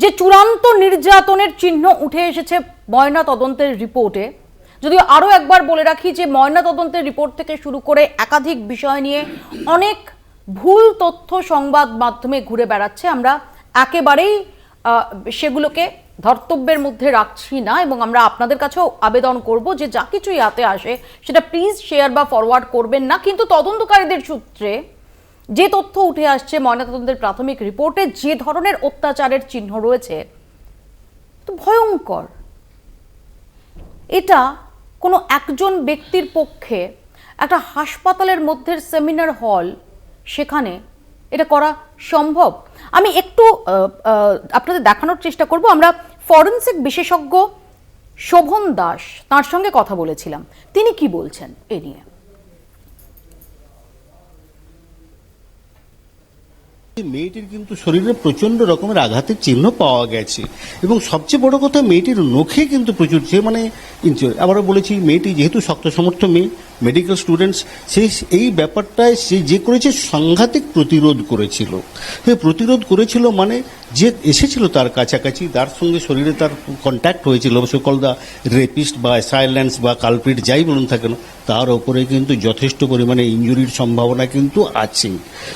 যে চূড়ান্ত নির্যাতনের চিহ্ন উঠে এসেছে ময়না তদন্তের রিপোর্টে। যদিও আরও একবার বলে রাখি যে ময়না তদন্তের রিপোর্ট থেকে শুরু করে একাধিক বিষয় নিয়ে অনেক ভুল তথ্য সংবাদ মাধ্যমে ঘুরে বেড়াচ্ছে। আমরা একেবারেই সেগুলোকে ধর্তব্যের মধ্যে রাখছি না এবং আমরা আপনাদের কাছেও আবেদন করব যে যা কিছুই হাতে আসে সেটা প্লিজ শেয়ার বা ফরওয়ার্ড করবেন না। কিন্তু তদন্তকারীদের সূত্রে যে তথ্য উঠে আসছে ময়নাতদন্তের প্রাথমিক রিপোর্টে, যে ধরনের অত্যাচারের চিহ্ন রয়েছে, তো ভয়ঙ্কর। এটা কোনো একজন ব্যক্তির পক্ষে একটা হাসপাতালের মধ্যে সেমিনার হল সেখানে এটা করা সম্ভব? আমি একটু আপনাদের দেখানোর চেষ্টা করব। আমরা ফরেন্সিক বিশেষজ্ঞ শোভন দাস তার সঙ্গে কথা বলেছিলাম। তিনি কি বলছেন এ নিয়ে? মেয়েটির কিন্তু শরীরে প্রচণ্ড রকমের আঘাতের চিহ্ন পাওয়া গেছে। এবং সবচেয়ে বড় কথা, মেয়েটির নখে কিন্তু প্রচুর, সে মানে আবারও বলেছি, মেয়েটি যেহেতু শক্ত, সমর্থ মেয়ে মেডিকেল স্টুডেন্টস সে এই ব্যাপারটায় সে যে করেছে সাংঘাতিক প্রতিরোধ করেছিল। সে প্রতিরোধ করেছিল মানে যে এসেছিল তার কাছাকাছি, তার সঙ্গে শরীরে তার কন্ট্যাক্ট হয়েছিল সকল দা রেপিস্ট বা সাইলেন্স বা কালপ্রিট যাই বলুন থাকেন তার ওপরে কিন্তু যথেষ্ট পরিমাণে ইঞ্জুরির সম্ভাবনা কিন্তু আছে।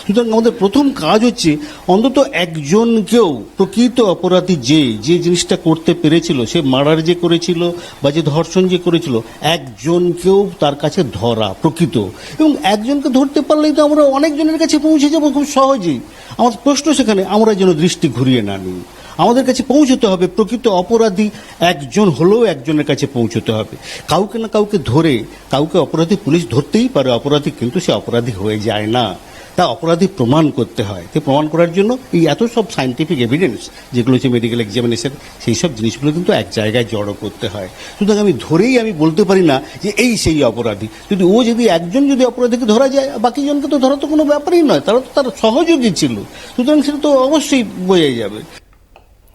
সুতরাং আমাদের প্রথম কাজ হচ্ছে অন্তত একজনকেও প্রকৃত অপরাধী যে যে জিনিসটা করতে পেরেছিল, সে মার্ডার যে করেছিল বা যে ধর্ষণ যে করেছিল একজনকেও তার কাছে ধরা, প্রকৃত। এবং একজনকে ধরতে পারলেই তো আমরা অনেকজনের কাছে পৌঁছে যাব খুব সহজেই। আমার প্রশ্ন সেখানে, আমরা যেন দৃষ্টি ঘুরিয়ে না নিই। আমাদের কাছে পৌঁছতে হবে, প্রকৃত অপরাধী একজন হলেও একজনের কাছে পৌঁছতে হবে। কাউকে না কাউকে ধরে, কাউকে অপরাধী পুলিশ ধরতেই পারে, অপরাধী কিন্তু সে অপরাধী হয়ে যায় না। তা অপরাধী প্রমাণ করতে হয়। তো প্রমাণ করার জন্য এই এত সব সাইন্টিফিক এভিডেন্স যেগুলো হচ্ছে মেডিকেল এক্সামিনেশন সেই সব জিনিসগুলো কিন্তু এক জায়গায় জড়ো করতে হয়। সুতরাং আমি ধরেই আমি বলতে পারি না যে এই সেই অপরাধী। যদি ও যদি একজন যদি অপরাধীকে ধরা যায় বাকিজনকে তো ধরা তো কোনো ব্যাপারই নয়, তারা তো তার সহযোগী ছিল। সুতরাং সেটা তো অবশ্যই বোঝাই যাবে।